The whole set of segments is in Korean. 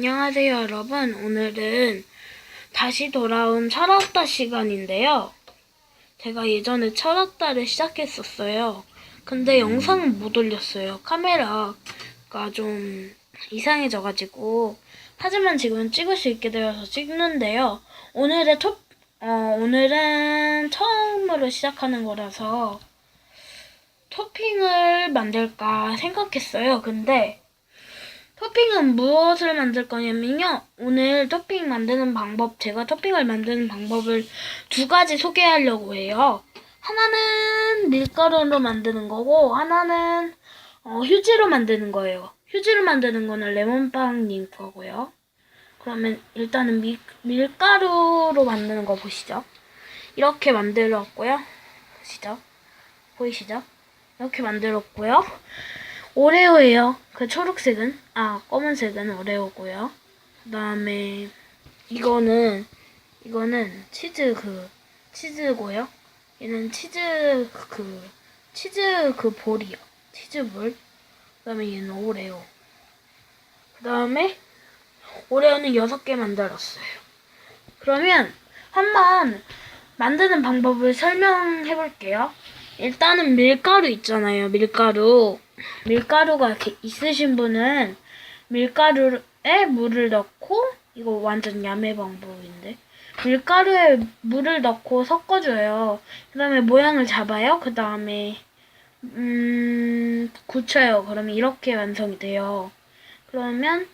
안녕하세요, 여러분. 오늘은 다시 돌아온 철학다 시간인데요. 제가 예전에 철학다를 시작했었어요. 근데 영상을 못 올렸어요. 카메라가 좀 이상해져 가지고. 하지만 지금 찍을 수 있게 되어서 찍는데요. 오늘의 토, 어, 오늘은 처음으로 시작하는 거라서 토핑을 만들까 생각했어요. 근데 토핑은 무엇을 만들 거냐면요. 오늘 토핑 만드는 방법, 제가 토핑을 만드는 방법을 두 가지 소개하려고 해요. 하나는 밀가루로 만드는 거고, 하나는 어, 휴지로 만드는 거예요. 휴지로 만드는 거는 레몬빵님 거고요. 그러면 일단은 밀, 밀가루로 만드는 거 보시죠. 이렇게 만들었고요. 보시죠. 보이시죠? 이렇게 만들었고요. 오레오예요. 그 초록색은 아 검은색은 오레오고요. 그다음에 이거는 이거는 치즈 그 치즈고요. 얘는 치즈 그 치즈 그 볼이요. 치즈 볼. 그다음에 얘는 오레오. 그다음에 오레오는 여섯 개 만들었어요. 그러면 한번 만드는 방법을 설명해 볼게요. 일단은 밀가루 있잖아요. 밀가루. 밀가루가 이렇게 있으신 분은 밀가루에 물을 넣고 이거 완전 야매 방법인데 밀가루에 물을 넣고 섞어줘요. 그 다음에 모양을 잡아요. 그 다음에 음 굳혀요. 그러면 이렇게 완성이 돼요. 그러면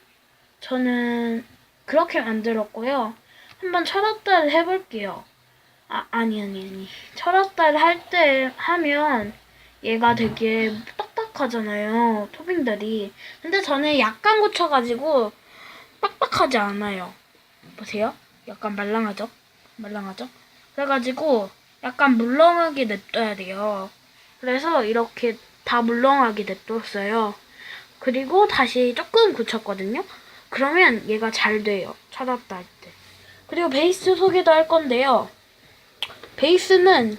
저는 그렇게 만들었고요. 한번 철업다를 해볼게요. 아 아니 아니 아니 철업다를 할 때 하면 얘가 되게 딱딱하잖아요. 토핑들이. 근데 저는 약간 고쳐가지고 빡빡하지 않아요. 보세요. 약간 말랑하죠? 말랑하죠? 그래가지고 약간 물렁하게 냅둬야 돼요. 그래서 이렇게 다 물렁하게 냅뒀어요. 그리고 다시 조금 굳혔거든요. 그러면 얘가 잘 돼요. 찾았다 할 때. 그리고 베이스 소개도 할 건데요. 베이스는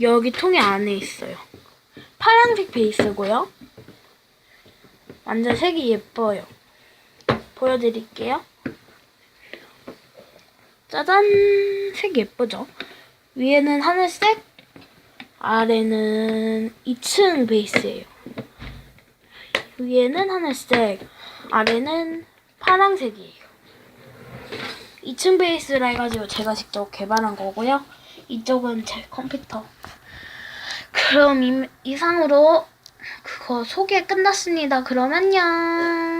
여기 통에 안에 있어요. 파란색 베이스고요. 완전 색이 예뻐요. 보여드릴게요. 짜잔! 색 예쁘죠? 위에는 하늘색, 아래는 2층 베이스예요. 위에는 하늘색, 아래는 파란색이에요. 2층 베이스라 해가지고 제가 직접 개발한 거고요. 이쪽은 제 컴퓨터. 그럼 이, 이상으로 그거 소개 끝났습니다. 그럼 안녕.